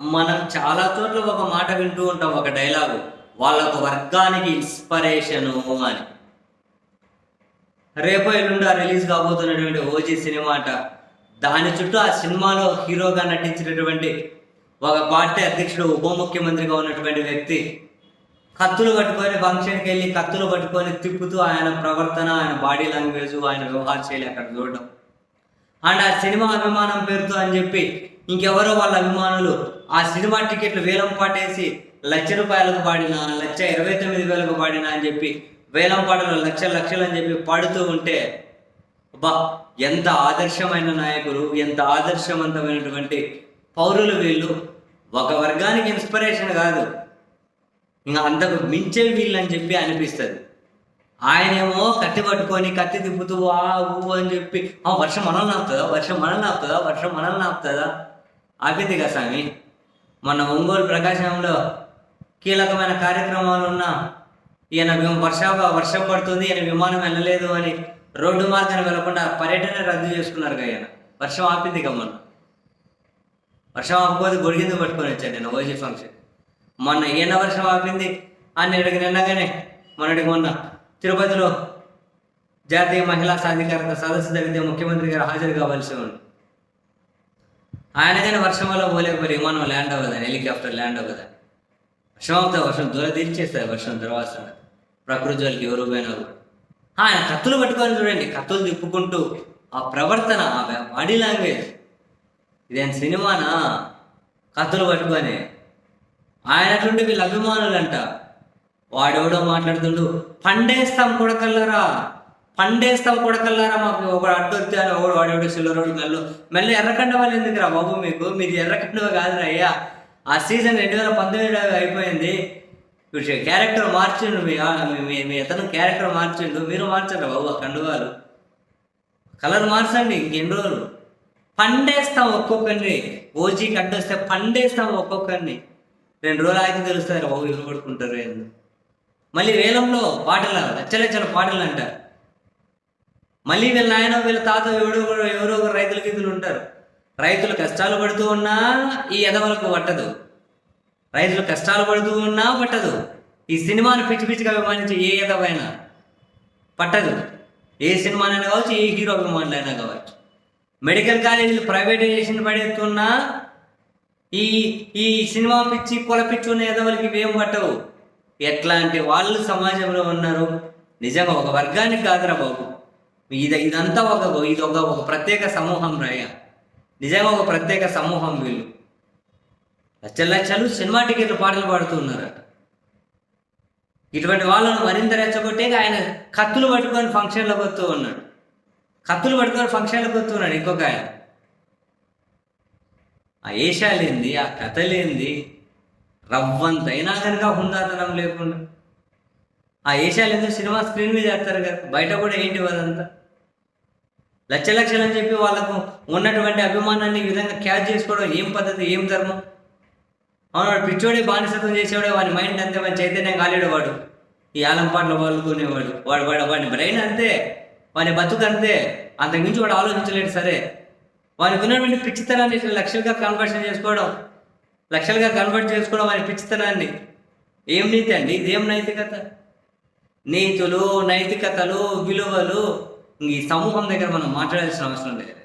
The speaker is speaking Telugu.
మనం చాలా చోట్ల ఒక మాట వింటూ ఉంటాం ఒక డైలాగు. వాళ్ళకు వర్గానికి ఇన్స్పిరేషను అని. రేపో ఎల్లుండి రిలీజ్ కాబోతున్నటువంటి ఓజీ సినిమా అంట. దాని చుట్టూ ఆ సినిమాలో హీరోగా నటించినటువంటి ఒక పార్టీ అధ్యక్షుడు ఉప ముఖ్యమంత్రిగా ఉన్నటువంటి వ్యక్తి కత్తులు పట్టుకొని ఫంక్షన్కి వెళ్ళి కత్తులు పట్టుకొని తిప్పుతూ ఆయన ప్రవర్తన ఆయన బాడీ లాంగ్వేజ్ ఆయన వ్యవహార శైలి అక్కడ చూడడం. అండ్ ఆ సినిమా అభిమానం పేరుతో అని చెప్పి ఇంకెవరో వాళ్ళ అభిమానులు ఆ సినిమా టికెట్లు వేలం పాటేసి లక్ష రూపాయలకు పాడిన లక్ష ఇరవై తొమ్మిది వేలకు పాడిన అని చెప్పి వేలం పాటలు లక్ష లక్షలు అని చెప్పి పాడుతూ ఉంటే బా ఎంత ఆదర్శమైన నాయకులు ఎంత ఆదర్శవంతమైనటువంటి పౌరులు వీళ్ళు. ఒక వర్గానికి ఇన్స్పిరేషన్ కాదు. ఇంకా అంతకు మించే వీళ్ళు అని చెప్పి అనిపిస్తుంది. ఆయనేమో కత్తి పట్టుకొని కత్తి తిప్పుతూ ఆ ఊ అని చెప్పి ఆ వర్షం మనల్ని ఆపుతుందా? వర్షం మనల్ని ఆపుతుందా? వర్షం మనల్ని ఆపుతుందా? ఆపింది కదా స్వామి. మొన్న ఒంగోలు ప్రకాశంలో కీలకమైన కార్యక్రమాలు ఉన్న ఈయన వర్ష వర్షం పడుతుంది ఈయన విమానం వెళ్ళలేదు అని రోడ్డు మార్గాన వెళ్ళకుండా పర్యటన రద్దు చేసుకున్నారు కదా ఈయన. వర్షం ఆపింది కదా మొన్న. వర్షం ఆపకపోతే గొడిగింది పట్టుకొని వచ్చాను నేను ఓజీ ఫంక్షన్. మొన్న ఈయన వర్షం ఆపింది అని నిన్నగానే మొన్నటికి మొన్న తిరుపతిలో జాతీయ మహిళా సాధికారత సదస్సు జరిగితే ముఖ్యమంత్రి గారు హాజరు కావాల్సి ఉంది. ఆయనగానే వర్షం వల్ల పోలేకపోయి విమానం ల్యాండ్ అవ్వదని హెలికాప్టర్ ల్యాండ్ అవ్వదని వర్షం అవుతా వర్షం దూర తీర్చేస్తారు వర్షం తర్వాత ప్రకృతి వాళ్ళకి ఎవరు పోయినా ఆయన కత్తులు పట్టుకొని చూడండి కత్తులు తిప్పుకుంటూ ఆ ప్రవర్తన ఆ బాడీ లాంగ్వేజ్. ఇదేం సినిమానా? కత్తులు పట్టుకొని. ఆయన అట్లుంటే వీళ్ళ అభిమానులంట. వాడెవడో మాట్లాడుతుండు. పండేస్తాం కొడకల్లరా. పండేస్తాం కొడకల్లారా మాకు. ఒక అడ్డు వస్తే అని ఒకడు వాడెవడో సిల్లరోడు కల్లు మళ్ళీ ఎర్రకండ వాళ్ళు ఎందుకురా బాబు మీకు? మీది ఎర్రకండవ కాదురా అయ్యా. ఆ సీజన్ రెండు వేల పంతొమ్మిది అయిపోయింది. ఇప్పుడు క్యారెక్టర్ మార్చిండు మీ మీ- అతను క్యారెక్టర్ మార్చిండు. మీరు మార్చండి బాబు ఆ కండువాలు. కలర్ మార్చండి ఇంకెన్ని రోజులు. పండేస్తాం ఒక్కొక్కరిని. ఓజీకి అడ్డొస్తే పండేస్తాం ఒక్కొక్కరిని. రెండు రోజులు ఆగి తెలుస్తారు బాబు ఇల్లు పడుకుంటారు ఎందుకు మళ్ళీ వేలంలో పాటలు లచ్చ లచ్చల పాటలు అంటారు. మళ్ళీ వీళ్ళ నాయన వీళ్ళ తాత ఎవడో ఎవరో ఒకరు రైతుల గిద్దులు ఉంటారు. రైతులు కష్టాలు పడుతూ ఉన్నా ఈ ఎదవలకు పట్టదు. రైతులు కష్టాలు పడుతూ ఉన్నా పట్టదు. ఈ సినిమాను పిచ్చి పిచ్చిగా అభిమానించే ఏ ఎదవైనా పట్టదు. ఏ సినిమానైనా కావచ్చు ఏ హీరో అభిమానులైనా కావచ్చు. మెడికల్ కాలేజీలు ప్రైవేటైజేషన్ పడేస్తున్నా ఈ ఈ సినిమా పిచ్చి కుల పిచ్చి ఉన్న ఎదవలకి ఇవేం పట్టవు. ఎట్లాంటి వాళ్ళు సమాజంలో ఉన్నారు? నిజంగా ఒక వర్గానికి కాదురా బాబు. ఇది ఇదంతా ఒక ఇది ఒక ఒక ప్రత్యేక సమూహం రాయ నిజంగా ఒక ప్రత్యేక సమూహం వీళ్ళు. లక్షల లక్షలు సినిమా టికెట్లు పాటలు పాడుతూ ఉన్నారట. ఇటువంటి వాళ్ళను మరింత రెచ్చగొట్టే ఆయన కత్తులు పట్టుకొని ఫంక్షన్లకు వస్తూ ఉన్నాడు. కత్తులు పట్టుకొని ఫంక్షన్లకు వస్తూ ఉన్నాడు ఇంకొక ఆయన. ఆ ఏషాలేంది ఆ కథలేంది రవ్వంతైనా కనుక హుందాతనం లేకుండా. ఆ ఎందుకు సినిమా స్క్రీన్ మీద చేస్తారు కదా బయట కూడా ఏంటి వాళ్ళంతా? లక్ష లక్షలు అని చెప్పి వాళ్ళకు ఉన్నటువంటి అభిమానాన్ని ఈ విధంగా క్యాచ్ చేసుకోవడం ఏం పద్ధతి ఏం ధర్మం? అవును వాడు పిచ్చోడే బానిసత్వం చేసేవాడే వాడి మైండ్ అంతే వాడి చైతన్యం కాలేడు వాడు. ఈ ఆలం పాటలు పాల్గొనేవాడు. వాడు వాడు వాడి బ్రెయిన్ అంతే వాడి బతుకు అంతే. అంతకుమించి వాడు ఆలోచించలేడు సరే. వానికి ఉన్నటువంటి పిచ్చితనాన్ని లక్ష్యంగా లక్షలుగా కన్వర్షన్ చేసుకోవడం లక్షలుగా కన్వర్ట్ చేసుకోవడం వారి పిచ్చితనాన్ని. ఏం నీతి అండి? ఇదేం నైతికత? నీతులు నైతికతలు విలువలు ఈ సమూహం దగ్గర మనం మాట్లాడాల్సిన అవసరం లేదు.